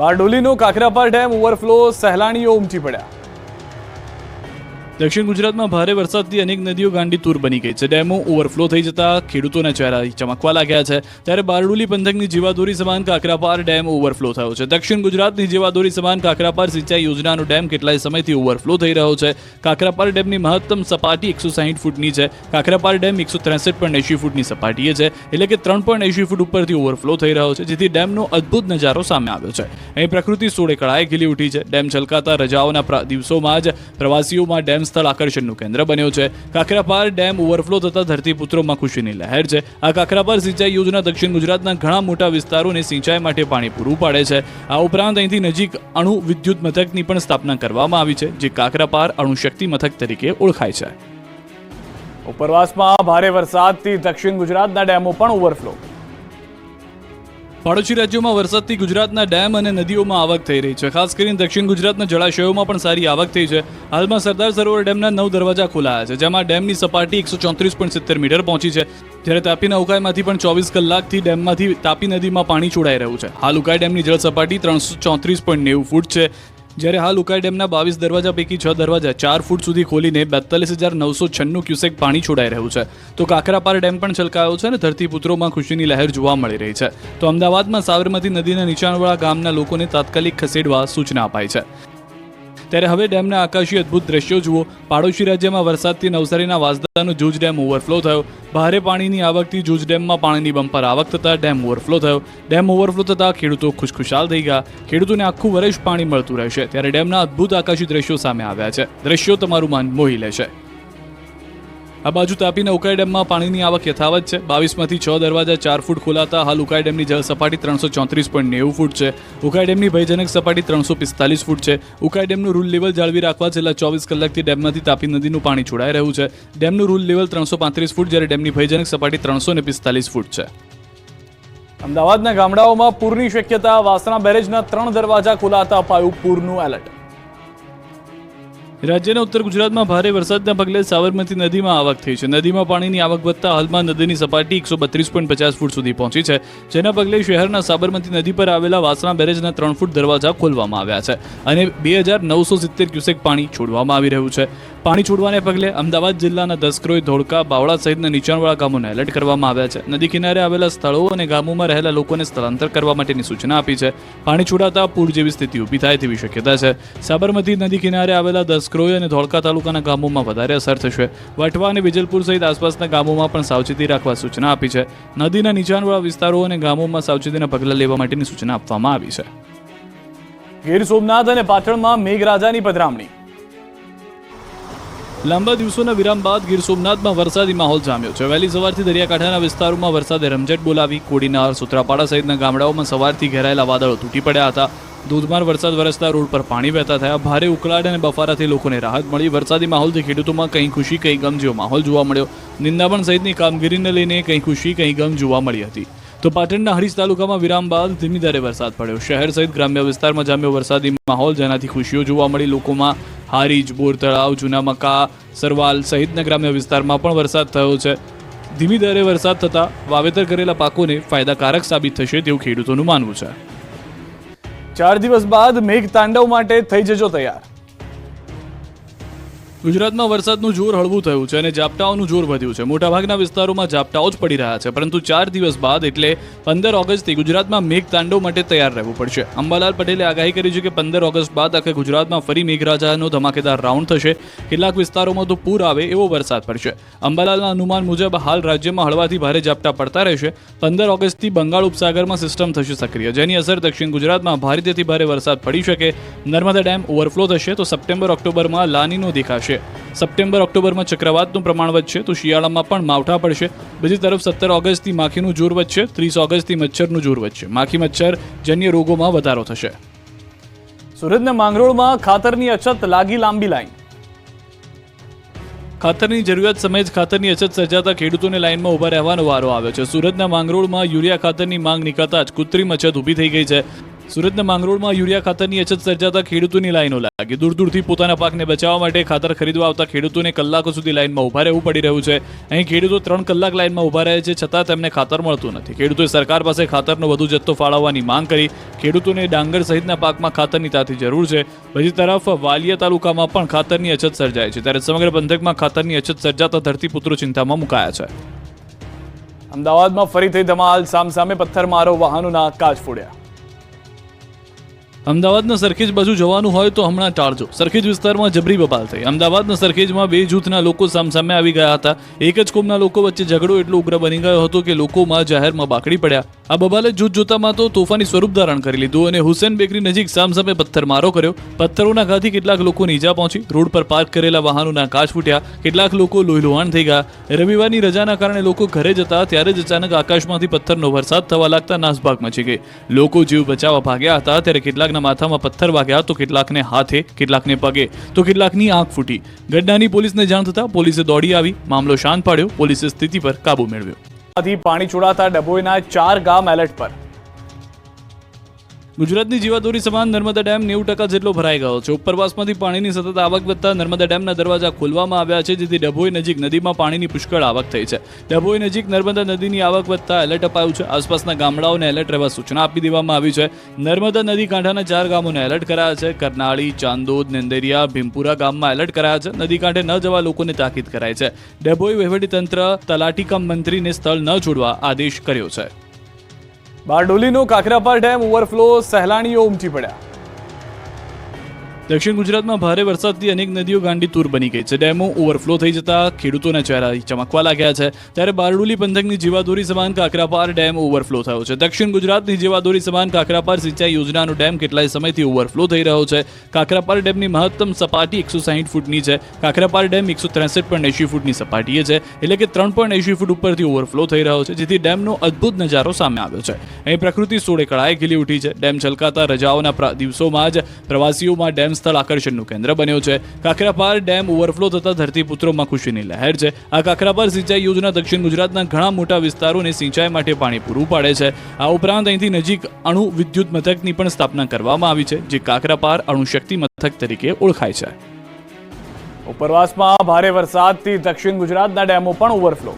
બારડોલીનો Kakrapar dam overflow સહેલાણીઓ ઉમટી પડ્યા. દક્ષિણ ગુજરાતમાં ભારે વરસાદથી અનેક નદીઓ ગાંડી તૂર બની ગઈ છે. ડેમો ઓવરફ્લો થઈ જતા ખેડૂતોના ચહેરા ચમકવા લાગ્યા છે. ત્યારે બારડોલી પંથકની જીવાદોરી સમાન કાકરાપાર ડેમ ઓવરફ્લો થયો છે. દક્ષિણ ગુજરાતની જીવાદોરી સમાન કાકરાપાર સિંચાઈ યોજનાનો ડેમ કેટલાય સમયથી ઓવરફ્લો થઈ રહ્યો છે. કાકરાપાર ડેમની મહત્તમ સપાટી એકસો સાહીઠ ફૂટની છે. કાકરાપાર ડેમ એકસો ત્રેસઠ પોઈન્ટ એંશી ફૂટની સપાટીએ છે. એટલે કે ત્રણ પોઈન્ટ એંશી ફૂટ ઉપરથી ઓવરફ્લો થઈ રહ્યો છે, જેથી ડેમનો અદ્ભુત નજારો સામે આવ્યો છે. અહીં પ્રકૃતિ સોળે કળાએ ખીલી ઉઠી છે. ડેમ છલકાતા રજાઓના દિવસોમાં જ પ્રવાસીઓમાં ડેમ સ્થળ આકર્ષણનું કેન્દ્ર બન્યો છે. કાકરાપાર ડેમ ઓવરફ્લો થતા ધરતીપુત્રોમાં ખુશીની લહેર છે. આ કાકરાપાર સિંચાઈ યોજના દક્ષિણ ગુજરાતના ઘણા મોટા વિસ્તારોને સિંચાઈ માટે પાણી પૂરું પાડે છે. આ ઉપરાંત અહીંથી નજીક અણુ વિદ્યુત મથકની પણ સ્થાપના કરવામાં આવી છે, જે કાકરાપાર અણુશક્તિ મથક તરીકે ઓળખાય છે. ઉપરવાસમાં ભારે વરસાદથી દક્ષિણ ગુજરાતના ડેમો પણ ઓવરફ્લો. પાડોશી રાજ્યોમાં વરસાદથી ગુજરાતના ડેમ અને નદીઓમાં આવક થઈ રહી છે. ખાસ કરીને દક્ષિણ ગુજરાતના જળાશયોમાં પણ સારી આવક થઈ છે. હાલમાં સરદાર સરોવર ડેમના નવ દરવાજા ખોલાયા છે, જેમાં ડેમની સપાટી એકસો ચોત્રીસ પોઈન્ટ સિત્તેર મીટર પહોંચી છે. જ્યારે તાપીના ઉકાઈમાંથી પણ ચોવીસ કલાકથી ડેમમાંથી તાપી નદીમાં પાણી છોડાઈ રહ્યું છે. હાલ ઉકાઈ ડેમની જળ સપાટી ત્રણસો ચોત્રીસ પોઈન્ટ નેવું ફૂટ છે. જ્યારે હાલ ઉકાઈ ડેમના બાવીસ દરવાજા પૈકી છ દરવાજા ચાર ફૂટ સુધી ખોલીને બેતાલીસ હજાર નવસો છન્નું ક્યુસેક પાણી છોડાઈ રહ્યું છે. તો કાકરાપાર ડેમ પણ છલકાયો છે અને ધરતીપુત્રોમાં ખુશીની લહેર જોવા મળી રહી છે. તો અમદાવાદમાં સાબરમતી નદીના નીચાણવાળા ગામના લોકોને તાત્કાલિક ખસેડવા સૂચના અપાઈ છે. ત્યારે હવે ડેમના આકાશી અદ્ભુત દ્રશ્યો જુઓ. પાડોશી રાજ્યમાં વરસાદથી નવસારીના વાસદાનો જૂજ ડેમ ઓવરફ્લો થયો. ભારે પાણીની આવકથી જૂજ ડેમમાં પાણીની બમ્પર આવક થતાં ડેમ ઓવરફ્લો થયો. ડેમ ઓવરફ્લો થતાં ખેડૂતો ખુશખુશાલ થઈ ગયા. ખેડૂતોને આખું વર્ષ પાણી મળતું રહેશે. ત્યારે ડેમના અદ્ભુત આકાશી દ્રશ્યો સામે આવ્યા છે. દ્રશ્યો તમારું મન મોહી લેશે. આ બાજુ તાપીના ઉકાઈ ડેમમાં પાણીની આવક યથાવત છે. બાવીસમાંથી છ દરવાજા ચાર ફૂટ ખોલાતા હાલ ઉકાઈ ડેમની જળ સપાટી ત્રણસો ચોત્રીસ પોઈન્ટ નેવું ફૂટ છે. ઉકાઈ ડેમની ભયજનક સપાટી ત્રણસો પિસ્તાલીસ ફૂટ છે. ઉકાઈ ડેમનું રૂલ લેવલ જાળવી રાખવા છેલ્લા ચોવીસ કલાકથી ડેમમાંથી તાપી નદીનું પાણી છોડાઈ રહ્યું છે. ડેમનું રૂલ લેવલ ત્રણસો પાંત્રીસ ફૂટ જ્યારે ડેમની ભયજનક સપાટી ત્રણસો ને પિસ્તાલીસ ફૂટ છે. અમદાવાદના ગામડાઓમાં પૂરની શક્યતા, વાસણા બેરેજના ત્રણ દરવાજા ખોલાતા અપાયું પૂરનું એલર્ટ. રાજ્યના ઉત્તર ગુજરાતમાં ભારે વરસાદના પગલે સાબરમતી નદીમાં આવક થઈ છે. નદીમાં પાણીની આવક વધતા હાલમાં નદીની સપાટી એકસો બત્રીસ પોઈન્ટ પચાસ ફૂટ સુધી પહોંચી છે. જેના પગલે શહેરના સાબરમતી નદી પર આવેલા વાસણા બેરેજના ત્રણ ફૂટ દરવાજા ખોલવામાં આવ્યા છે અને બે હજાર નવસો સિત્તેર ક્યુસેક પાણી છોડવામાં આવી રહ્યું છે. પાણી છોડવાને પગલે અમદાવાદ જિલ્લાના દસક્રોય ધોળકા, બાવળા સહિતના નીચાણવાળા ગામોને એલર્ટ કરવામાં આવ્યા છે. નદી કિનારે આવેલા સ્થળો અને ગામોમાં રહેલા લોકોને સ્થળાંતર કરવા માટેની સૂચના આપી છે. પાણી છોડાતા પૂર જેવી સ્થિતિ ઊભી થાય તેવી શક્યતા છે. સાબરમતી નદી કિનારે આવેલા દસક્રોઈ અને ધોળકા તાલુકાના ગામોમાં વધારે અસર થશે. વટવા અને વિજલપુર સહિત આસપાસના ગામોમાં પણ સાવચેતી રાખવા સૂચના આપી છે. નદીના નીચાણવાળા વિસ્તારો અને ગામોમાં સાવચેતીના પગલાં લેવા માટેની સૂચના આપવામાં આવી છે. ગીર સોમનાથ અને પાટણમાં મેઘરાજાની પધરામણી. લાંબા દિવસોના વિરામ બાદ ગીર સોમનાથમાં વરસાદી માહોલ જામ્યો છે. વહેલી સવારથી દરિયાકાંઠાના વિસ્તારોમાં વરસાદે રમઝટ બોલાવી, કોડીનાર, સુત્રાપાડા સહિતના ગામડાઓમાં સવારથી ઘેરાયેલા વાદળો તૂટી પડ્યા હતા. ધોધમાર વરસાદ વરસતા રોડ પર પાણી વહેતા થયા. ભારે ઉકળાટ અને બફારાથી લોકોને રાહત મળી. વરસાદી માહોલથી ખેડૂતોમાં કંઈ ખુશી, કંઈ ગમ જેવો માહોલ જોવા મળ્યો. નિંદામણ સહિતની કામગીરીને લઈને કંઈ ખુશી, કંઈ ગમ જોવા મળી હતી. તો પાટણના હરીશ તાલુકામાં વિરામ બાદ ધીમી ધારે વરસાદ પડ્યો. શહેર સહિત ગ્રામ્ય વિસ્તારમાં જામ્યો વરસાદી માહોલ. જેનાથી ખુશીઓ જોવા મળી. લોકોમાં હારીજ બોર તળાવ જૂના મકા, સરવાલ સહિતના ગ્રામ્ય વિસ્તારમાં પણ વરસાદ થયો છે. ધીમી ધારે વરસાદ થતાં વાવેતર કરેલા પાકોને ફાયદાકારક સાબિત થશે તેવું ખેડૂતોનું માનવું છે. ચાર દિવસ બાદ મેઘ તાંડવ માટે થઈ જજો તૈયાર. ગુજરાતમાં વરસાદનું જોર હળવું થયું છે અને ઝાપટાઓનું જોર વધ્યું છે. મોટાભાગના વિસ્તારોમાં ઝાપટાઓ જ પડી રહ્યા છે, પરંતુ ચાર દિવસ બાદ એટલે પંદર ઓગસ્ટથી ગુજરાતમાં મેઘ તાંડવ માટે તૈયાર રહેવું પડશે. અંબાલાલ પટેલે આગાહી કરી છે કે પંદર ઓગસ્ટ બાદ આખે ગુજરાતમાં ફરી મેઘરાજાનો ધમાકેદાર રાઉન્ડ થશે. કેટલાક વિસ્તારોમાં તો પૂર આવે એવો વરસાદ પડશે. અંબાલાલના અનુમાન મુજબ હાલ રાજ્યમાં હળવાથી ભારે ઝાપટા પડતા રહેશે. પંદર ઓગસ્ટથી બંગાળ ઉપસાગરમાં સિસ્ટમ થશે સક્રિય, જેની અસર દક્ષિણ ગુજરાતમાં ભારેથી ભારે વરસાદ પડી શકે. નર્મદા ડેમ ઓવરફ્લો થશે તો સપ્ટેમ્બર ઓક્ટોબરમાં લાનીનો દેખાશે. સપ્ટેમ્બર ઓક્ટોબરમાં ચક્રવાતનું પ્રમાણ વધશે તો શિયાળામાં પણ માવઠા પડશે. બીજી તરફ સત્તર ઓગસ્ટથી માખીનું જોર વધશે ત્રીસ ઓગસ્ટથી મચ્છરનું જોર વધશે. માખી મચ્છર જન્ય રોગોમાં વધારો થશે. સુરતના માંગરોળમાં ખાતરની અછત લાગી લાંબી લાઈન. ખાતરની જરૂરિયાત સમયે જ ખાતરની અછત સર્જાતા ખેડૂતોને લાઇનમાં ઊભા રહેવાનો વારો આવ્યો છે. સુરતના માંગરોળમાં યુરિયા ખાતરની માંગ નીકળતા જ કૃત્રિમ અછત ઊભી થઈ ગઈ છે. સુરતના માંગરોળમાં યુરિયા ખાતરની અછત સર્જાતા ખેડૂતોની લાઈનો લાગી. દૂર દૂરથી પોતાના પાકને બચાવવા માટે ખાતર ખરીદવા આવતા ખેડૂતોને કલાકો સુધી લાઈનમાં ઊભા રહેવું પડી રહ્યું છે. અહીં ખેડૂતો ત્રણ કલાક લાઈનમાં ઊભા રહે છે છતાં તેમને ખાતર મળતું નથી. ખેડૂતોએ સરકાર પાસે ખાતરનો વધુ જથ્થો ફાળવવાની માંગ કરી. ખેડૂતોને ડાંગર સહિતના પાકમાં ખાતરની તાતી જરૂર છે. બીજી તરફ વાલિયા તાલુકામાં પણ ખાતરની અછત સર્જાય છે. ત્યારે સમગ્ર પંથકમાં ખાતરની અછત સર્જાતા ધરતીપુત્રો ચિંતામાં મુકાયા છે. અમદાવાદમાં ફરીથી ધમાલ. સામસામે પથ્થરમારો વાહનોના કાચ ફોડ્યા. અમદાવાદના સરખેજ બાજુ જવાનું હોય તો હમણાં ટાળજો. સરખેજ વિસ્તારમાં જબરી બબાલ થઈ. અમદાવાદના સરખેજમાં બે જૂથના લોકો સામસામે આવી ગયા હતા. એક જ કોમના લોકો વચ્ચે ઝઘડો એટલો ઉગ્ર બની ગયો હતો કે લોકોમાં જાહેરમાં બાકડી પડ્યા. આ બબાલે જૂથ જોતામાં તો તોફાની સ્વરૂપ ધારણ કરી લીધું અને હુસેન બેકરી નજીક સામસામે પથ્થરમારો કર્યો. પથ્થરોના ઘાથી કેટલાક લોકોને ઈજા પહોંચી. રોડ પર પાર્ક કરેલા વાહનોના કાચ ફૂટ્યા. કેટલાક લોકો લોહીલુહાણ થઈ ગયા. રવિવારની રજાના કારણે લોકો ઘરે જતા ત્યારે જ અચાનક આકાશમાંથી પથ્થરનો વરસાદ થવા લાગતા નાસભાગ મચી ગઈ. લોકો જીવ બચાવવા ભાગ્યા હતા, ત્યારે કેટલાકના માથામાં પથ્થર વાગ્યા તો કેટલાકને હાથે, કેટલાકને પગે, તો કેટલાકની આંખ ફૂટી. ઘટનાની પોલીસને જાણ થતાં પોલીસે દોડી આવી, મામલો શાંત પાડ્યો, પોલીસે સ્થિતિ પર કાબુ મેળવ્યો. પાણી છોડાતા ડભોઈના ચાર ગામ એલર્ટ પર. ગુજરાતની જીવાદોરી સમાન નર્મદા ડેમ નેવું ટકા જેટલો ભરાઈ ગયો છે. ઉપરવાસમાંથી પાણીની સતત આવક વધતા નર્મદા ડેમના દરવાજા ખોલવામાં આવ્યા છે, જેથી ડભોઈ નજીક નદીમાં પાણીની પુષ્કળ આવક થઈ છે. ડભોઈ નજીક નર્મદા નદીની આવક વધતા એલર્ટ અપાયું છે. આસપાસના ગામડાઓને એલર્ટ રહેવા સૂચના આપી દેવામાં આવી છે. નર્મદા નદી કાંઠાના ચાર ગામોને એલર્ટ કરાયા છે. કરનાળી, ચાંદોદ, નેંદેરિયા, ભીમપુરા ગામમાં એલર્ટ કરાયા છે. નદી કાંઠે ન જવા લોકોને તાકીદ કરાઈ છે. ડભોઈ વહીવટીતંત્ર તંત્ર તલાટીકમ મંત્રીને સ્થળ ન છોડવા આદેશ કર્યો છે. બારડોલીનો કાકરાપાર ડેમ ઓવરફ્લો સહેલાણીઓ ઉમટી પડ્યા. દક્ષિણ ગુજરાતમાં ભારે વરસાદથી અનેક નદીઓ ગાંડી તૂર બની ગઈ છે. ડેમો ઓવરફ્લો થઈ જતા ખેડૂતોના ચહેરા ચમકવા લાગ્યા છે. ત્યારે બારડોલી પંથકની જીવાદોરી સમાન કાકરાપાર ડેમ ઓવરફ્લો થયો છે. દક્ષિણ ગુજરાતની જીવાદોરી સમાન કાકરાપાર સિંચાઈ યોજનાનો ડેમ કેટલાય સમયથી ઓવરફ્લો થઈ રહ્યો છે. કાકરાપાર ડેમની મહત્તમ સપાટી એકસો સાહીઠ ફૂટની છે. કાકરાપાર ડેમ એકસો ત્રેસઠ પોઈન્ટ એંશી ફૂટની સપાટીએ છે. એટલે કે ત્રણ પોઈન્ટ એંશી ફૂટ ઉપરથી ઓવરફ્લો થઈ રહ્યો છે, જેથી ડેમનો અદ્ભુત નજારો સામે આવ્યો છે. અહીં પ્રકૃતિ સોળે કળાએ ખીલી ઉઠી છે. ડેમ છલકાતા રજાઓના દિવસોમાં જ પ્રવાસીઓમાં ડેમ સ્થળ આકર્ષણનું કેન્દ્ર બન્યું છે. કાકરાપાર ડેમ ઓવરફ્લો થતા ધરતીપુત્રોમાં ખુશીની લહેર છે. આ કાકરાપાર સિંચાઈ યોજના દક્ષિણ ગુજરાતના ઘણા મોટા વિસ્તારોને સિંચાઈ માટે પાણી પૂરું પાડે છે. આ ઉપરાંત અહીંથી નજીક અણુ વિદ્યુત મથકની પણ સ્થાપના કરવામાં આવી છે, જે કાકરાપાર અણુશક્તિ મથક તરીકે ઓળખાય છે. ઉપરવાસમાં ભારે વરસાદથી દક્ષિણ ગુજરાતના ડેમો પણ ઓવરફ્લો.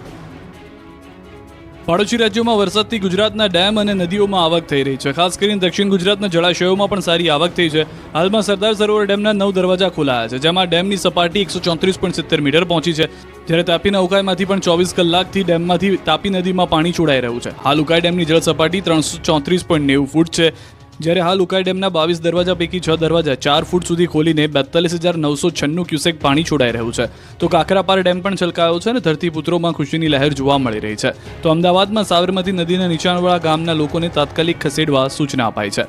પાડોશી રાજ્યોમાં વરસાદથી ગુજરાતના ડેમ અને નદીઓમાં આવક થઈ રહી છે. ખાસ કરીને દક્ષિણ ગુજરાતના જળાશયોમાં પણ સારી આવક થઈ છે. હાલમાં સરદાર સરોવર ડેમના નવ દરવાજા ખોલાયા છે, જેમાં ડેમની સપાટી એકસો ચોત્રીસ પોઈન્ટ સિત્તેર મીટર પહોંચી છે. જ્યારે તાપીના ઉકાઈમાંથી પણ ચોવીસ કલાકથી ડેમમાંથી તાપી નદીમાં પાણી છોડાઈ રહ્યું છે. હાલ ઉકાઈ ડેમની જળ સપાટી ત્રણસો ચોત્રીસ પોઈન્ટ નેવું ફૂટ છે. જ્યારે હાલ ઉકાઈ ડેમના બાવીસ દરવાજા પૈકી છ દરવાજા ચાર ફૂટ સુધી ખોલીને બેતાલીસ હજાર નવસો છન્નું ક્યુસેક પાણી છોડાઈ રહ્યું છે. તો કાકરાપાર ડેમ પણ છલકાયો છે અને ધરતીપુત્રોમાં ખુશીની લહેર જોવા મળી રહી છે. તો અમદાવાદમાં સાબરમતી નદીના નીચાણવાળા ગામના લોકોને તાત્કાલિક ખસેડવા સૂચના અપાઈ છે.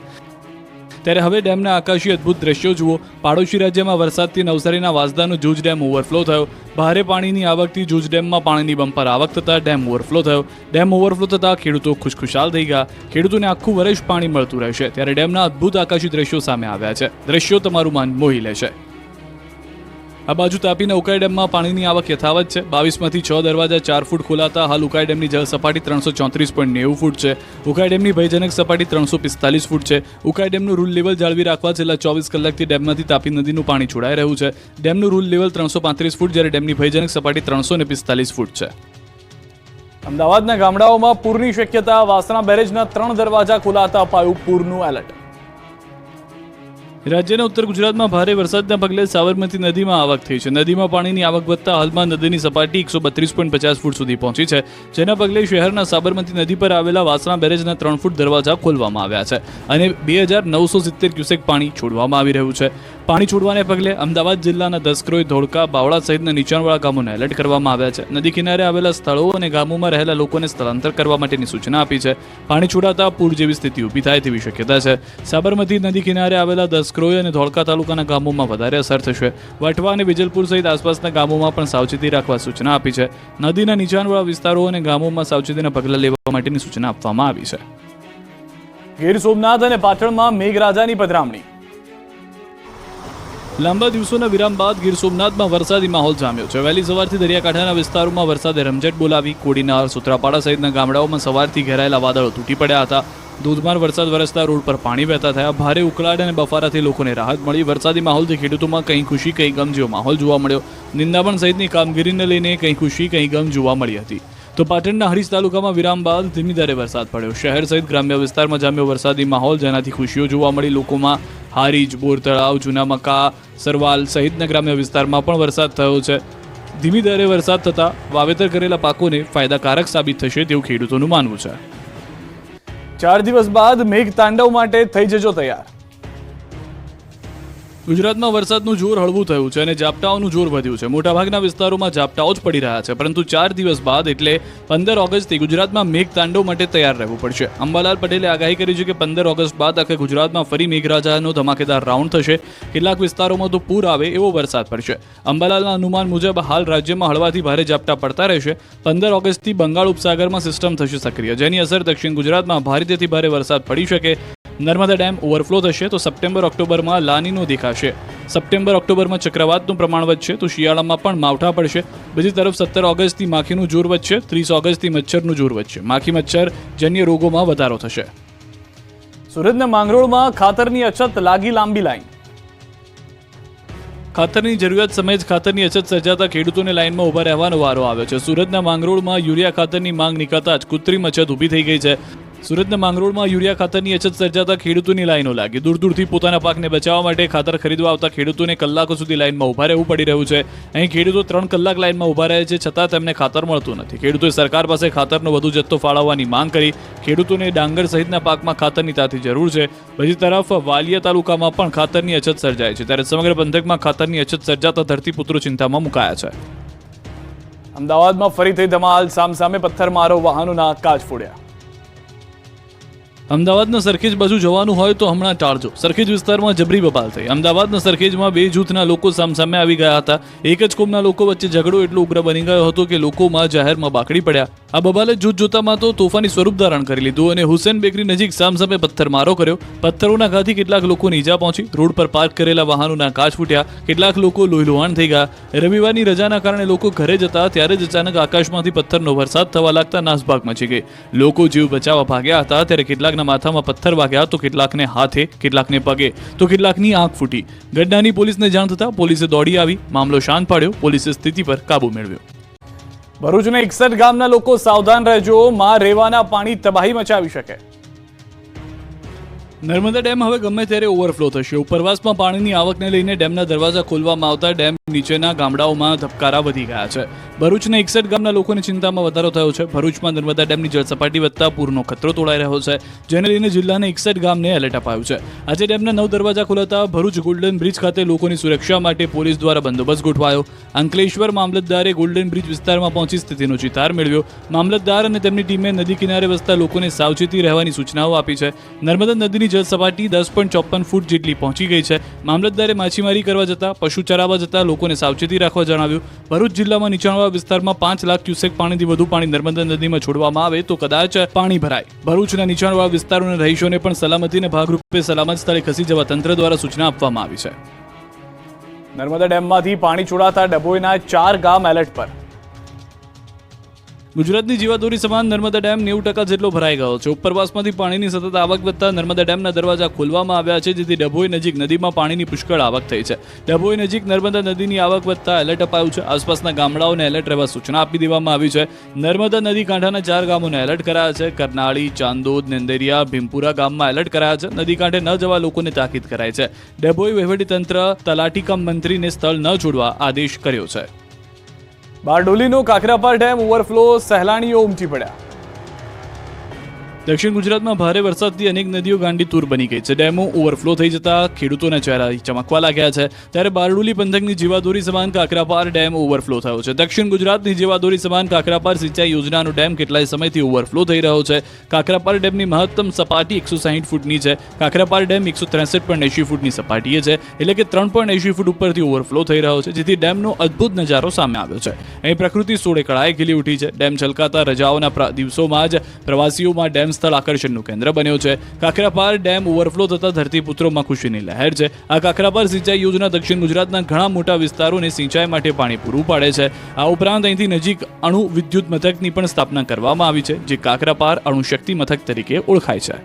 ત્યારે હવે ડેમના આકાશી અદ્ભુત દ્રશ્યો જુઓ. પાડોશી રાજ્યમાં વરસાદથી નવસારીના વાસદાનો જૂજ ડેમ ઓવરફ્લો થયો. ભારે પાણીની આવકથી જૂજ ડેમમાં પાણીની બમ્પર આવક થતાં ડેમ ઓવરફ્લો થયો. ડેમ ઓવરફ્લો થતાં ખેડૂતો ખુશખુશાલ થઈ ગયા. ખેડૂતોને આખું વર્ષ પાણી મળતું રહેશે. ત્યારે ડેમના અદ્ભુત આકાશી દ્રશ્યો સામે આવ્યા છે. દ્રશ્યો તમારું મન મોહી લેશે. આ બાજુ તાપીના ઉકાઈ ડેમમાં પાણીની આવક યથાવત છે. બાવીસમાંથી છ દરવાજા ચાર ફૂટ ખોલાતા હાલ ઉકાઈ ડેમની જળ સપાટી ત્રણસો ચોત્રીસ પોઈન્ટ નેવું ફૂટ છે. ઉકાઈ ડેમની ભયજનક સપાટી ત્રણસો પિસ્તાલીસ ફૂટ છે. ઉકાઈ ડેમનું રૂલ લેવલ જાળવી રાખવા છેલ્લા ચોવીસ કલાકથી ડેમમાંથી તાપી નદીનું પાણી છોડાઈ રહ્યું છે. ડેમનું રૂલ લેવલ ત્રણસો પાંત્રીસ ફૂટ જ્યારે ડેમની ભયજનક સપાટી ત્રણસો ને પિસ્તાલીસ ફૂટ છે. અમદાવાદના ગામડાઓમાં પૂરની શક્યતા, વાસણા બેરેજના ત્રણ દરવાજા ખોલાતા અપાયું પૂરનું એલર્ટ. રાજ્યના ઉત્તર ગુજરાતમાં ભારે વરસાદના પગલે સાબરમતી નદીમાં આવક થઈ છે. નદીમાં પાણીની આવક વધતા હાલમાં નદીની સપાટી એકસો બત્રીસ પોઈન્ટ પચાસ ફૂટ સુધી પહોંચી છે. જેના પગલે શહેરના સાબરમતી નદી પર આવેલા વાસણા બેરેજના ત્રણ ફૂટ દરવાજા ખોલવામાં આવ્યા છે અને બે હજાર નવસો સિત્તેર ક્યુસેક પાણી છોડવામાં આવી રહ્યું છે. પાણી છોડવાને પગલે અમદાવાદ જિલ્લાના દસક્રોઈ, ધોળકા, બાવળા સહિતના નીચાણવાળા ગામોને એલર્ટ કરવામાં આવ્યા છે. નદી કિનારે આવેલા સ્થળો અને ગામોમાં રહેલા લોકોને સ્થળાંતર કરવા માટેની સૂચના આપી છે. પાણી છોડાતા પૂર જેવી સ્થિતિ ઊભી થાય તેવી શક્યતા છે. સાબરમતી નદી કિનારે આવેલા દસક્રોઈ અને ધોળકા તાલુકાના ગામોમાં વધારે અસર થશે. વટવા અને વિજલપુર સહિત આસપાસના ગામોમાં પણ સાવચેતી રાખવા સૂચના આપી છે. નદીના નીચાણવાળા વિસ્તારો અને ગામોમાં સાવચેતીના પગલાં લેવા માટેની સૂચના આપવામાં આવી છે. ગીર સોમનાથ અને પાટણમાં મેઘરાજાની પધરામણી લાંબા દિવસોના વિરામ બાદ ગીર સોમનાથમાં વરસાદી માહોલ જામ્યો છે. વહેલી સવારથી દરિયાકાંઠાના વિસ્તારોમાં વરસાદે રમઝટ બોલાવી, કોડીનાર, સુત્રાપાડા સહિતના ગામડાઓમાં સવારથી ઘેરાયેલા વાદળો તૂટી પડ્યા હતા. ધોધમાર વરસાદ વરસતા રોડ પર પાણી વહેતા થયા. ભારે ઉકળાટ અને બફારાથી લોકોને રાહત મળી. વરસાદી માહોલથી ખેડૂતોમાં કંઈ ખુશી, કંઈ ગમ જેવો માહોલ જોવા મળ્યો. નિંદામણ સહિતની કામગીરીને લઈને કંઈ ખુશી, કંઈ ગમ જોવા મળી હતી. તો પાટણના હરીશ તાલુકામાં વિરામ બાદ ધીમી ધારે વરસાદ પડ્યો. શહેર સહિત ગ્રામ્ય વિસ્તારમાં જામ્યો વરસાદી માહોલ, જેનાથી ખુશીઓ જોવા મળી. લોકોમાં હારીજ બોર તળાવ જૂના મકા, સરવાલ સહિતના ગ્રામ્ય વિસ્તારમાં પણ વરસાદ થયો છે. ધીમી ધારે વરસાદ થતાં વાવેતર કરેલા પાકોને ફાયદાકારક સાબિત થશે તેવું ખેડૂતોનું માનવું છે. ચાર દિવસ બાદ મેઘ તાંડવ માટે થઈ જજો તૈયાર. ગુજરાતમાં વરસાદનું જોર હળવું થયું છે અને ઝાપટાઓનું જોર વધ્યું છે. મોટાભાગના વિસ્તારોમાં ઝાપટાઓ જ પડી રહ્યા છે, પરંતુ ચાર દિવસ બાદ એટલે પંદર ઓગસ્ટથી ગુજરાતમાં મેઘ તાંડવ માટે તૈયાર રહેવું પડશે. અંબાલાલ પટેલે આગાહી કરી છે કે પંદર ઓગસ્ટ બાદ આખે ગુજરાતમાં ફરી મેઘરાજાનો ધમાકેદાર રાઉન્ડ થશે. કેટલાક વિસ્તારોમાં તો પૂર આવે એવો વરસાદ પડશે. અંબાલાલના અનુમાન મુજબ હાલ રાજ્યમાં હળવાથી ભારે ઝાપટા પડતા રહેશે. પંદર ઓગસ્ટથી બંગાળ ઉપસાગરમાં સિસ્ટમ થશે સક્રિય, જેની અસર દક્ષિણ ગુજરાતમાં ભારેથી ભારે વરસાદ પડી શકે નર્મદા ડેમ ઓવરફ્લો થશે તો સપ્ટેમ્બર ઓક્ટોબરમાં લાનીનો દેખાશે. સપ્ટેમ્બર ઓક્ટોબરમાં ચક્રવાતનું પ્રમાણ વધશે તો શિયાળામાં પણ માવઠા પડશે. બીજી તરફ સત્તર ઓગસ્ટથી માખીનું જોર વધશે, ત્રીસ ઓગસ્ટથી મચ્છરનું જોર વધશે. માખી મચ્છર જન્ય રોગોમાં વધારો થશે. સુરતના માંગરોળમાં ખાતરની અછત લાગી લાંબી લાઈન. ખાતરની જરૂરિયાત સમયે જ ખાતરની અછત સર્જાતા ખેડૂતોને લાઇનમાં ઊભા રહેવાનો વારો આવ્યો છે. સુરતના માંગરોળમાં યુરિયા ખાતરની માંગ નીકળતા જ કૃત્રિમ અછત ઊભી થઈ ગઈ છે. સુરતના માંગરોળમાં યુરિયા ખાતરની અછત સર્જાતા ખેડૂતોની લાઈનો લાગી. દૂર દૂરથી પોતાના પાકને બચાવવા માટે ખાતર ખરીદવા આવતા ખેડૂતોને કલાકો સુધી લાઈનમાં ઊભા રહેવું પડી રહ્યું છે. અહીં ખેડૂતો ત્રણ કલાક લાઈનમાં ઊભા રહે છે, છતાં તેમને ખાતર મળતું નથી. ખેડૂતોએ સરકાર પાસે ખાતરનો વધુ જથ્થો ફાળવવાની માંગ કરી. ખેડૂતોને ડાંગર સહિતના પાકમાં ખાતરની તાતી જરૂર છે. બીજી તરફ, વાલિયા તાલુકામાં પણ ખાતરની અછત સર્જાય છે, ત્યારે સમગ્ર પંથકમાં ખાતરની અછત સર્જાતા ધરતીપુત્રો ચિંતામાં મુકાયા છે. અમદાવાદમાં ફરીથી ધમાલ, સામસામે પથ્થરમારો, વાહનોના કાચ ફોડ્યા. અમદાવાદના સરખેજ બાજુ જવાનું હોય તો હમણાં ટાળજો. સરખેજ વિસ્તારમાં જબરી બબાલ થઈ. અમદાવાદના સરખેજમાં બે જૂથના લોકો સામસામે આવી ગયા હતા. એક જ કોમના લોકો વચ્ચે ઝઘડો એટલો ઉગ્ર બની ગયો હતો કે લોકોમાં જાહેરમાં બાકડી પડ્યા. આ બબાલે જૂથ જોતામાં તો તોફાની સ્વરૂપ ધારણ કરી લીધું અને હુસેન બેકરી નજીક સામસામે પથ્થરમારો કર્યો. પથ્થરોના ઘાથી કેટલાક લોકોને ઈજા પહોંચી. રોડ પર પાર્ક કરેલા વાહનોના કાચ ફૂટ્યા. કેટલાક લોકો લોહીલુહાણ થઈ ગયા. રવિવારની રજાના કારણે લોકો ઘરે જતા ત્યારે જ અચાનક આકાશમાંથી પથ્થરનો વરસાદ થવા લાગતા નાસભાગ મચી ગઈ. લોકો જીવ બચાવવા ભાગ્યા હતા, ત્યારે કેટલાકના માથામાં પથ્થર વાગ્યા તો કેટલાકને હાથે, કેટલાકને પગે, તો કેટલાકની આંખ ફૂટી. ગડ્ડાની પોલીસને જાણ થતાં પોલીસે દોડી આવી, મામલો શાંત પાડ્યો, પોલીસે સ્થિતિ પર કાબુ મેળવ્યો. ભરૂચના એકસઠ ગામના લોકો સાવધાન રહેજો, માં રેવાના પાણી તબાહી મચાવી શકે. નર્મદા ડેમ હવે ગમે ત્યારે ઓવરફ્લો થશે. ઉપરવાસમાં પાણીની આવકને લઈને ડેમના દરવાજા ખોલવામાં આવતા ડેમ નીચેના ગામડાઓમાં ધબકારા વધી ગયા છે. ભરૂચના એકસઠ ગામના લોકોની ચિંતામાં વધારો થયો છે. ભરૂચમાં નર્મદા ડેમની જળસપાટી વધતા પૂરનો ખતરો તોડાઈ રહ્યો છે, જેને લઈને જિલ્લાના એકસઠ ગામને એલર્ટ અપાયું છે. આજે ડેમના નવ દરવાજા ખોલાતા ભરૂચ ગોલ્ડન બ્રિજ ખાતે લોકોની સુરક્ષા માટે પોલીસ દ્વારા બંદોબસ્ત ગોઠવાયો. અંકલેશ્વર મામલતદારે ગોલ્ડન બ્રિજ વિસ્તારમાં પહોંચી સ્થિતિનો ચિતાર મેળવ્યો. મામલતદાર અને તેમની ટીમે નદી કિનારે વસતા લોકોને સાવચેતી રહેવાની સૂચનાઓ આપી છે. નર્મદા નદીની જળ સપાટી દસ પોઈન્ટ ચોપન ફૂટ જેટલી પહોંચી ગઈ છે. મામલતદારે માછીમારી કરવા જતા, પશુ ચરાવવા જતા લોકોને સાવચેતી રાખવા જણાવ્યું. ભરૂચ જિલ્લામાં નીચાણવાળા વિસ્તારમાં પાંચ લાખ ક્યુસેક પાણીથી વધુ પાણી નર્મદા નદીમાં છોડવામાં આવે તો કદાચ પાણી ભરાય. ભરૂચના નીચાણવાળા વિસ્તારોના રહીશોને પણ સલામતીને ભાગરૂપે સલામત સ્થળે ખસી જવા તંત્ર દ્વારા સૂચના આપવામાં આવી છે. નર્મદા ડેમમાંથી પાણી છોડાતા ડભોઈના ચાર ગામ એલર્ટ પર. ગુજરાતની જીવાદોરી સમાન નર્મદા ડેમ નેવું ટકા જેટલો ભરાઈ ગયો છે. ઉપરવાસમાંથી પાણીની સતત આવક વધતા નર્મદા ડેમના દરવાજા ખોલવામાં આવ્યા છે, જેથી ડભોઈ નજીક નદીમાં પાણીની પુષ્કળ આવક થઈ છે. ડભોઈ નજીક નર્મદા નદીની આવક વધતા એલર્ટ અપાયું છે. આસપાસના ગામડાઓને એલર્ટ રહેવા સૂચના આપી દેવામાં આવી છે. નર્મદા નદી કાંઠાના ચાર ગામોને એલર્ટ કરાયા છે. કરનાળી, ચાંદોદ, નેંદેરિયા, ભીમપુરા ગામમાં એલર્ટ કરાયા છે. નદી કાંઠે ન જવા લોકોને તાકીદ કરાઈ છે. ડભોઈ વહીવટીતંત્ર તંત્ર કમ મંત્રીને સ્થળ ન છોડવા આદેશ કર્યો છે. બારડોલીનો કાકરાપાર ડેમ ઓવરફ્લો સહેલાણીઓ ઉમટી પડ્યા. દક્ષિણ ગુજરાતમાં ભારે વરસાદથી અનેક નદીઓ ગાંડી તૂર બની ગઈ છે. ડેમો ઓવરફ્લો થઈ જતા ખેડૂતોના ચહેરા ચમકવા લાગ્યા છે. ત્યારે બારડોલી પંથકની જીવાદોરી સમાન કાકરાપાર ડેમ ઓવરફ્લો થયો છે. દક્ષિણ ગુજરાતની જીવાદોરી સમાન કાકરાપાર સિંચાઈ યોજનાનો ડેમ કેટલાય સમયથી ઓવરફ્લો થઈ રહ્યો છે. કાકરાપાર ડેમની મહત્તમ સપાટી એકસો સાહીઠ ફૂટની છે. કાકરાપાર ડેમ એકસો ત્રેસઠ પોઈન્ટ એંશી ફૂટની સપાટીએ છે, એટલે કે ત્રણ પોઈન્ટ એંશી ફૂટ ઉપરથી ઓવરફ્લો થઈ રહ્યો છે, જેથી ડેમનો અદ્ભુત નજારો સામે આવ્યો છે. અહીં પ્રકૃતિ સોળે કળાએ ખીલી ઉઠી છે. ડેમ છલકાતા રજાઓના દિવસોમાં જ પ્રવાસીઓમાં ડેમ સ્થળ આકર્ષણનું કેન્દ્ર બન્યો છે. કાકરાપાર ડેમ ઓવરફ્લો થતા ધરતીપુત્રોમાં ખુશીની લહેર છે. આ કાકરાપાર સિંચાઈ યોજના દક્ષિણ ગુજરાતના ઘણા મોટા વિસ્તારોને સિંચાઈ માટે પાણી પૂરું પાડે છે. આ ઉપરાંત અહીંથી નજીક અણુ વિદ્યુત મથકની પણ સ્થાપના કરવામાં આવી છે, જે કાકરાપાર અણુશક્તિ મથક તરીકે ઓળખાય છે.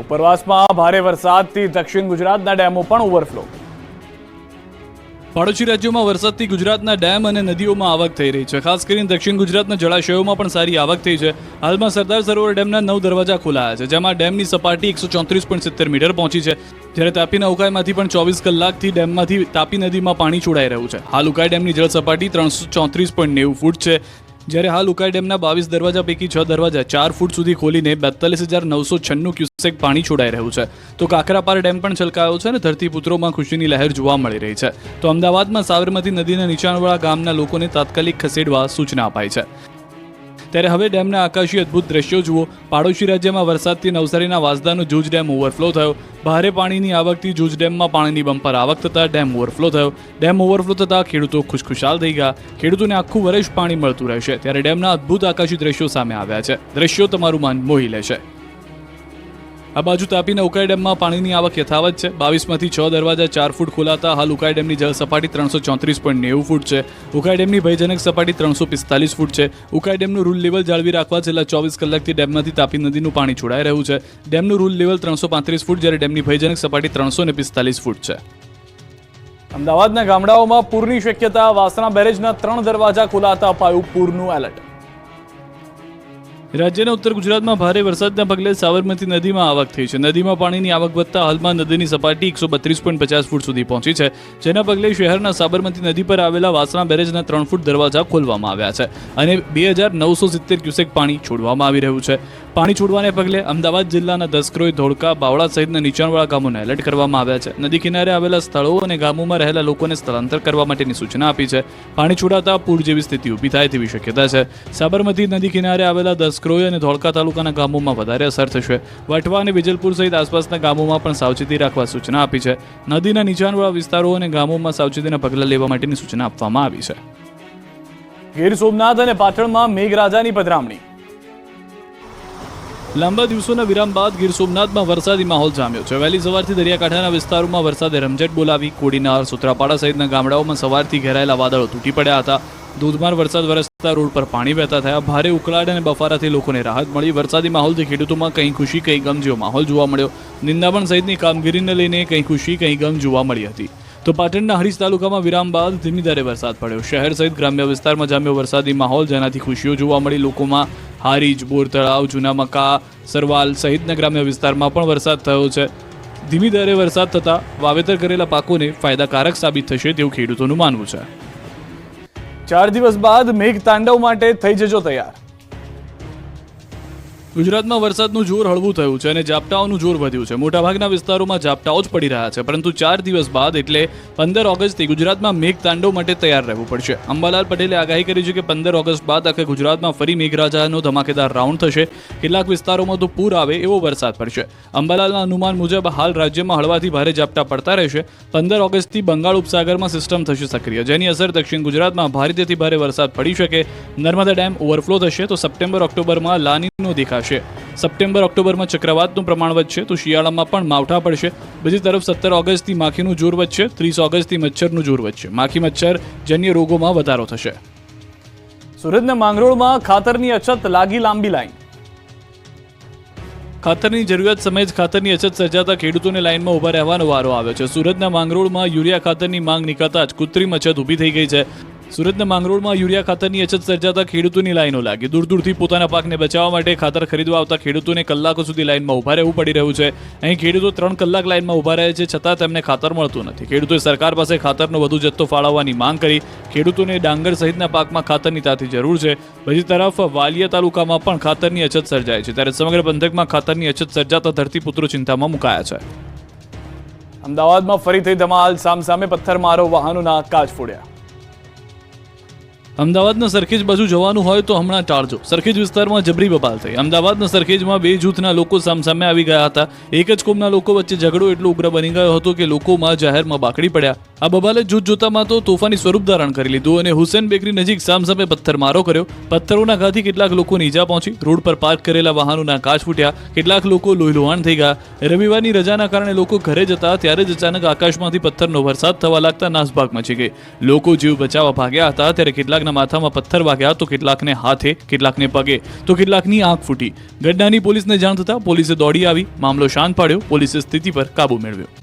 ઉપરવાસમાં ભારે વરસાદથી દક્ષિણ ગુજરાતના ડેમો પણ ઓવરફ્લો. પાડોશી રાજ્યોમાં વરસાદથી ગુજરાતના ડેમ અને નદીઓમાં આવક થઈ રહી છે. ખાસ કરીને દક્ષિણ ગુજરાતના જળાશયોમાં પણ સારી આવક થઈ છે. હાલમાં સરદાર સરોવર ડેમના નવ દરવાજા ખોલાયા છે, જેમાં ડેમની સપાટી એકસો ચોત્રીસ પોઈન્ટ સિત્તેર મીટર પહોંચી છે. જ્યારે તાપીના ઉકાઈમાંથી પણ ચોવીસ કલાકથી ડેમમાંથી તાપી નદીમાં પાણી છોડાઈ રહ્યું છે. હાલ ઉકાઈ ડેમની જળ સપાટી ત્રણસો ચોત્રીસ પોઈન્ટ નેવું ફૂટ છે. જ્યારે હાલ ઉકાઈ ડેમના બાવીસ દરવાજા પૈકી છ દરવાજા ચાર ફૂટ સુધી ખોલીને બેતાલીસ હજાર નવસો છન્નું ક્યુસેક પાણી છોડાઈ રહ્યું છે. તો કાકરાપાર ડેમ પણ છલકાયો છે અને ધરતીપુત્રોમાં ખુશીની લહેર જોવા મળી રહી છે. તો અમદાવાદમાં સાબરમતી નદીના નીચાણવાળા ગામના લોકોને તાત્કાલિક ખસેડવા સૂચના અપાઈ છે. ત્યારે હવે ડેમના આકાશી અદ્ભુત દ્રશ્યો જુઓ. પાડોશી રાજ્યમાં વરસાદથી નવસારીના વાસદાનો જૂજ ડેમ ઓવરફ્લો થયો. ભારે પાણીની આવકથી જૂજ ડેમમાં પાણીની બમ્પર આવક થતાં ડેમ ઓવરફ્લો થયો. ડેમ ઓવરફ્લો થતાં ખેડૂતો ખુશખુશાલ થઈ ગયા. ખેડૂતોને આખું વર્ષ પાણી મળતું રહેશે. ત્યારે ડેમના અદ્ભુત આકાશી દ્રશ્યો સામે આવ્યા છે. દ્રશ્યો તમારું મન મોહી લેશે. આ બાજુ તાપીના ઉકાઈ ડેમમાં પાણીની આવક યથાવત છે. બાવીસમાંથી છ દરવાજા ચાર ફૂટ ખોલાતા હાલ ઉકાઈ ડેમની જળ સપાટી ત્રણસો ચોત્રીસ પોઈન્ટ નેવું ફૂટ છે. ઉકાઈ ડેમની ભયજનક સપાટી ત્રણસો પિસ્તાલીસ ફૂટ છે. ઉકાઈ ડેમનું રૂલ લેવલ જાળવી રાખવા છેલ્લા ચોવીસ કલાકથી ડેમમાંથી તાપી નદીનું પાણી છોડાઈ રહ્યું છે. ડેમનું રૂલ લેવલ ત્રણસો પાંત્રીસ ફૂટ જ્યારે ડેમની ભયજનક સપાટી ત્રણસો ને પિસ્તાલીસ ફૂટ છે. અમદાવાદના ગામડાઓમાં પૂરની શક્યતા, વાસણા બેરેજના ત્રણ દરવાજા ખોલાતા અપાયું પૂરનું એલર્ટ. રાજ્યના ઉત્તર ગુજરાતમાં ભારે વરસાદના પગલે સાબરમતી નદીમાં આવક થઈ છે. નદીમાં પાણીની આવક વધતા હાલમાં નદીની સપાટી એકસો બત્રીસ પોઈન્ટ પચાસ ફૂટ સુધી પહોંચી છે, જેના પગલે શહેરના સાબરમતી નદી પર આવેલા વાસણા બેરેજના ત્રણ ફૂટ દરવાજા ખોલવામાં આવ્યા છે અને બે હજાર નવસો સિત્તેર ક્યુસેક પાણી છોડવામાં આવી રહ્યું છે. પાણી છોડવાને પગલે અમદાવાદ જિલ્લાના દસક્રોઈ, ધોળકા, બાવળા સહિતના નીચાણવાળા ગામોને એલર્ટ કરવામાં આવ્યા છે. નદી કિનારે આવેલા સ્થળો અને ગામોમાં રહેલા લોકોને સ્થળાંતર કરવા માટેની સૂચના આપી છે. પાણી છોડાતા પૂર જેવી સ્થિતિ ઊભી થાય તેવી શક્યતા છે. સાબરમતી નદી કિનારે આવેલા દસક્રોઈ અને ધોળકા તાલુકાના ગામોમાં વધારે અસર થશે. વટવા અને વિજલપુર સહિત આસપાસના ગામોમાં પણ સાવચેતી રાખવા સૂચના આપી છે. નદીના નીચાણવાળા વિસ્તારો અને ગામોમાં સાવચેતીના પગલાં લેવા માટેની સૂચના આપવામાં આવી છે. ગીર સોમનાથ અને પાટણમાં મેઘરાજાની પધરામણી લાંબા દિવસોના વિરામ બાદ ગીર સોમનાથમાં વરસાદી માહોલ જામ્યો છે. વહેલી સવારથી દરિયાકાંઠાના વિસ્તારોમાં વરસાદે રમઝટ બોલાવી, કોડીનાર, સુત્રાપાડા સહિતના ગામડાઓમાં સવારથી ઘેરાયેલા વાદળો તૂટી પડ્યા હતા. ધોધમાર વરસાદ વરસતા રોડ પર પાણી વહેતા થયા. ભારે ઉકળાટ અને બફારાથી લોકોને રાહત મળી. વરસાદી માહોલથી ખેડૂતોમાં કંઈ ખુશી, કંઈ ગમ જેવો માહોલ જોવા મળ્યો. નિંદામણ સહિતની કામગીરીને લઈને કંઈ ખુશી, કંઈ ગમ જોવા મળી હતી. તો પાટણના હરીશ તાલુકામાં વિરામ બાદ ધીમી ધારે વરસાદ પડ્યો. શહેર સહિત ગ્રામ્ય વિસ્તારમાં જામ્યો વરસાદી માહોલ, જેનાથી ખુશીઓ જોવા મળી. લોકોમાં હારીજ બોર તળાવ જૂના મકા સરવાલ સહિતના ગ્રામ્ય વિસ્તારમાં પણ વરસાદ થયો છે. ધીમી ધારે વરસાદ થતાં વાવેતર કરેલા પાકોને ફાયદાકારક સાબિત થશે તેવું ખેડૂતોનું માનવું છે. ચાર દિવસ બાદ મેઘ તાંડવ માટે થઈ જજો તૈયાર. ગુજરાતમાં વરસાદનું જોર હળવું થયું છે અને ઝાપટાઓનું જોર વધ્યું છે. મોટાભાગના વિસ્તારોમાં ઝાપટાઓ જ પડી રહ્યા છે, પરંતુ ચાર દિવસ બાદ એટલે પંદર ઓગસ્ટથી ગુજરાતમાં મેઘ તાંડવ માટે તૈયાર રહેવું પડશે. અંબાલાલ પટેલે આગાહી કરી છે કે પંદર ઓગસ્ટ બાદ આખા ગુજરાતમાં ફરી મેઘરાજાનો ધમાકેદાર રાઉન્ડ થશે. કેટલાક વિસ્તારોમાં તો પૂર આવે એવો વરસાદ પડશે. અંબાલાલના અનુમાન મુજબ હાલ રાજ્યમાં હળવાથી ભારે ઝાપટા પડતા રહેશે. પંદર ઓગસ્ટથી બંગાળ ઉપસાગરમાં સિસ્ટમ થશે સક્રિય. જેની અસર દક્ષિણ ગુજરાતમાં ભારેથી ભારે વરસાદ પડી શકે. નર્મદા ડેમ ઓવરફ્લો થશે તો સપ્ટેમ્બર ઓક્ટોબરમાં લાનીનો દેખાશે. સપ્ટેમ્બર ઓક્ટોબરમાં ચક્રવાતનું પ્રમાણ વધશે તો શિયાળામાં પણ માવઠા પડશે. બીજી તરફ સત્તર ઓગસ્ટથી માખીનું જોર વધશે ત્રીસ ઓગસ્ટથી મચ્છરનું જોર વધશે. માખી મચ્છર જન્ય રોગોમાં વધારો થશે. સુરતના માંગરોળમાં ખાતરની અછત લાગી લાંબી લાઈન. ખાતરની જરૂરિયાત સમયે જ ખાતરની અછત સર્જાતા ખેડૂતોને લાઇનમાં ઊભા રહેવાનો વારો આવ્યો છે. સુરતના માંગરોળમાં યુરિયા ખાતરની માંગ નીકળતા જ કૃત્રિમ અછત ઊભી થઈ ગઈ છે. સુરતના માંગરોળમાં યુરિયા ખાતરની અછત સર્જાતા ખેડૂતોની લાઈનો લાગી. દૂર દૂરથી પોતાના પાકને બચાવવા માટે ખાતર ખરીદવા આવતા ખેડૂતોને કલાકો સુધી લાઈનમાં ઊભા રહેવું પડી રહ્યું છે. અહીં ખેડૂતો ત્રણ કલાક લાઈનમાં ઊભા રહે છે છતાં તેમને ખાતર મળતું નથી. ખેડૂતોએ સરકાર પાસે ખાતરનો વધુ જથ્થો ફાળવવાની માંગ કરી. ખેડૂતોને ડાંગર સહિતના પાકમાં ખાતરની તાતી જરૂર છે. બીજી તરફ વાલિયા તાલુકામાં પણ ખાતરની અછત સર્જાય છે. ત્યારે સમગ્ર પંથકમાં ખાતરની અછત સર્જાતા ધરતીપુત્રો ચિંતામાં મુકાયા છે. અમદાવાદમાં ફરીથી ધમાલ. સામસામે પથ્થરમારો વાહનોના કાચ ફોડ્યા. અમદાવાદના સરખેજ બાજુ જવાનું હોય તો હમણાં ટાળજો. સરખેજ વિસ્તારમાં જબરી બબાલ થઈ. અમદાવાદના સરખેજમાં બે જૂથના લોકો સામસામે આવી ગયા હતા. એક જ કોમના લોકો વચ્ચે ઝઘડો એટલો ઉગ્ર બની ગયો હતો કે લોકોમાં જાહેરમાં બાકડી પડ્યા. આ બબાલે જૂથ જોતામાં તો તોફાની સ્વરૂપ ધારણ કરી લીધું અને હુસેન બેકરી નજીક સામસામે પથ્થરમારો કર્યો. પથ્થરોના ઘાથી કેટલાક લોકોને ઈજા પહોંચી. રોડ પર પાર્ક કરેલા વાહનોના કાચ ફૂટ્યા. કેટલાક લોકો લોહીલુહાણ થઈ ગયા. રવિવારની રજાના કારણે લોકો ઘરે જતા ત્યારે જ અચાનક આકાશમાંથી પથ્થરનો વરસાદ થવા લાગતા નાસભાગ મચી ગઈ. લોકો જીવ બચાવવા ભાગ્યા હતા ત્યારે કેટલાક કેટલાકના માથામાં પથ્થર વાગ્યા તો કેટલાકને હાથે, કેટલાકને પગે, તો કેટલાકની આંખ ફૂટી. ઘટનાની પોલીસને જાણ થતાં પોલીસે દોડી આવી, મામલો શાંત પાડ્યો, પોલીસે સ્થિતિ પર કાબુ મેળવ્યો.